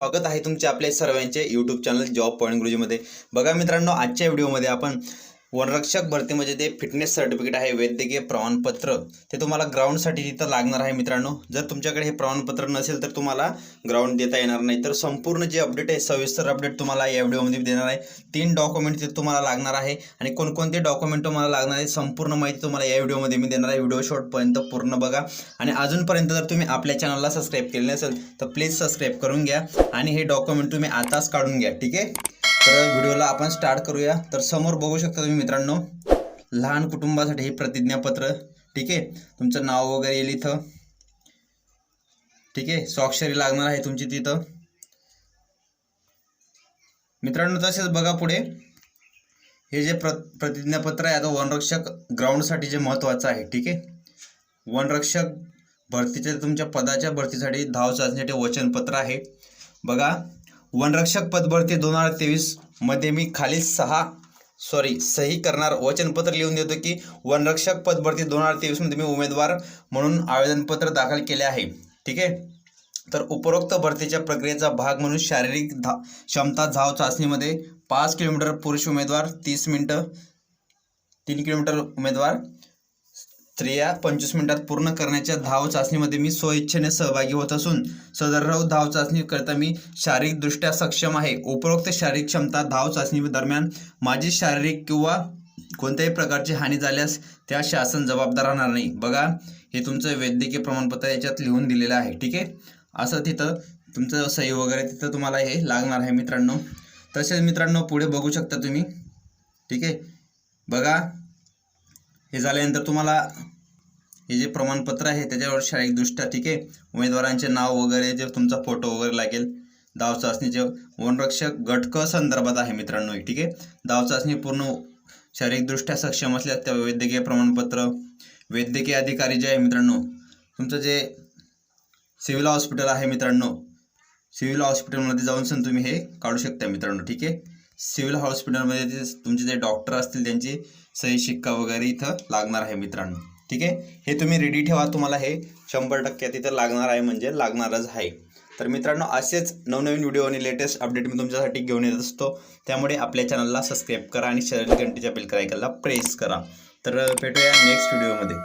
स्वागत आहे तुमचे आपले सर्वांचे यूट्यूब चॅनल जॉब पॉईंट गुरुजीमध्ये बघा मित्रांनो आजच्या व्हिडिओमध्ये आपण वनरक्षक भरती म्हणजे ते फिटनेस सर्टिफिकेट आहे वैद्यकीय प्रमाणपत्र ते तुम्हाला ग्राउंडसाठी तिथं लागणार आहे मित्रांनो. जर तुमच्याकडे हे प्रमाणपत्र नसेल तर तुम्हाला ग्राउंड देता येणार नाही. तर संपूर्ण जे अपडेट आहे सविस्तर अपडेट तुम्हाला या व्हिडिओमध्ये देणार आहे. तीन डॉक्युमेंट तिथे तुम्हाला लागणार आहे आणि कोणकोणते डॉक्युमेंट तुम्हाला लागणार आहे संपूर्ण माहिती तुम्हाला या व्हिडिओमध्ये मी देणार आहे. व्हिडिओ शॉर्टपर्यंत पूर्ण बघा. आणि अजूनपर्यंत जर तुम्ही आपल्या चॅनलला सबस्क्राईब केले नसेल तर प्लीज सबस्क्राईब करून घ्या. आणि हे डॉक्युमेंट तुम्ही आताच काढून घ्या ठीक आहे? तर व्हिडिओला आपण स्टार्ट करूया. तर समोर बघू शकता तुम्ही मित्रांनो लहान कुटुंबासाठी हे प्रतिज्ञापत्र ठीक आहे? तुमचं नाव वगैरे येईल इथं. ठीक आहे? स्वाक्षरी लागणार आहे तुमची तिथं. मित्रांनो तसेच बघा पुढे. हे जे प्र प्रतिज्ञापत्र आहे आता वनरक्षक ग्राउंडसाठी जे महत्त्वाचं आहे ठीक आहे? वनरक्षक भरतीच्या तुमच्या पदाच्या भरतीसाठी धाव चाचणीसाठी वचनपत्र आहे. बघा वनरक्षक पदभरती दोन हजार तेवीसमध्ये मी खालील सहा सॉरी सही करणार वचनपत्र लिहून देतो की वनरक्षक पदभरती दोन हजार तेवीसमध्ये मी उमेदवार म्हणून आवेदनपत्र दाखल केले आहे. ठीक आहे? तर उपरोक्त भरतीच्या प्रक्रियेचा भाग म्हणून शारीरिक धा क्षमता धाव चाचणीमध्ये पाच किलोमीटर पुरुष उमेदवार तीस मिनटं तीन किलोमीटर उमेदवार स्त्रिया पंचवीस मिनिटात पूर्ण करण्याच्या धाव चाचणीमध्ये मी स्वइच्छेने सहभागी होत असून सदरराव धाव चाचणीकरता मी शारीरिकदृष्ट्या सक्षम आहे. उपरोक्त शारीरिक क्षमता धाव चाचणी दरम्यान माझी शारीरिक किंवा कोणत्याही प्रकारची हानी झाल्यास त्या शासन जबाबदार राहणार नाही. बघा हे तुमचं वैद्यकीय प्रमाणपत्र याच्यात लिहून दिलेलं आहे ठीक आहे? असं तिथं तुमचं सही वगैरे तिथं तुम्हाला हे लागणार आहे मित्रांनो. तसेच मित्रांनो पुढे बघू शकता तुम्ही ठीक आहे? बघा हे झाल्यानंतर तुम्हाला हे जे प्रमाणपत्र आहे त्याच्यावर शारीरिकदृष्ट्या ठीक आहे. उमेदवारांचे नाव वगैरे जे तुमचा फोटो वगैरे लागेल दाव चाचणीचे वनरक्षक घटक संदर्भात आहे मित्रांनो ठीक आहे. दाव चाचणी पूर्ण शारीरिकदृष्ट्या सक्षम असल्यास त्या वैद्यकीय प्रमाणपत्र वैद्यकीय अधिकारी जे आहे मित्रांनो तुमचं जे सिव्हिल हॉस्पिटल आहे मित्रांनो सिव्हिल हॉस्पिटलमध्ये जाऊन सण तुम्ही हे काढू शकता मित्रांनो ठीक आहे. सिव्हिल हॉस्पिटलमध्ये तुमचे जे डॉक्टर असतील त्यांची सही शिक्का वगैरे इथं लागणार आहे मित्रांनो. ठीक आहे? हे तुम्ही रेडी ठेवा. तुम्हाला हे शंभर टक्क्यात तिथं लागणार आहे म्हणजे लागणारच आहे. तर मित्रांनो असेच नवनवीन व्हिडिओ आणि लेटेस्ट अपडेट मी तुमच्यासाठी घेऊन येत असतो. त्यामुळे आपल्या चॅनलला सबस्क्राईब करा आणि शेअर घंटेच्या बेल करायला प्रेस करा. तर भेटूया नेक्स्ट व्हिडिओमध्ये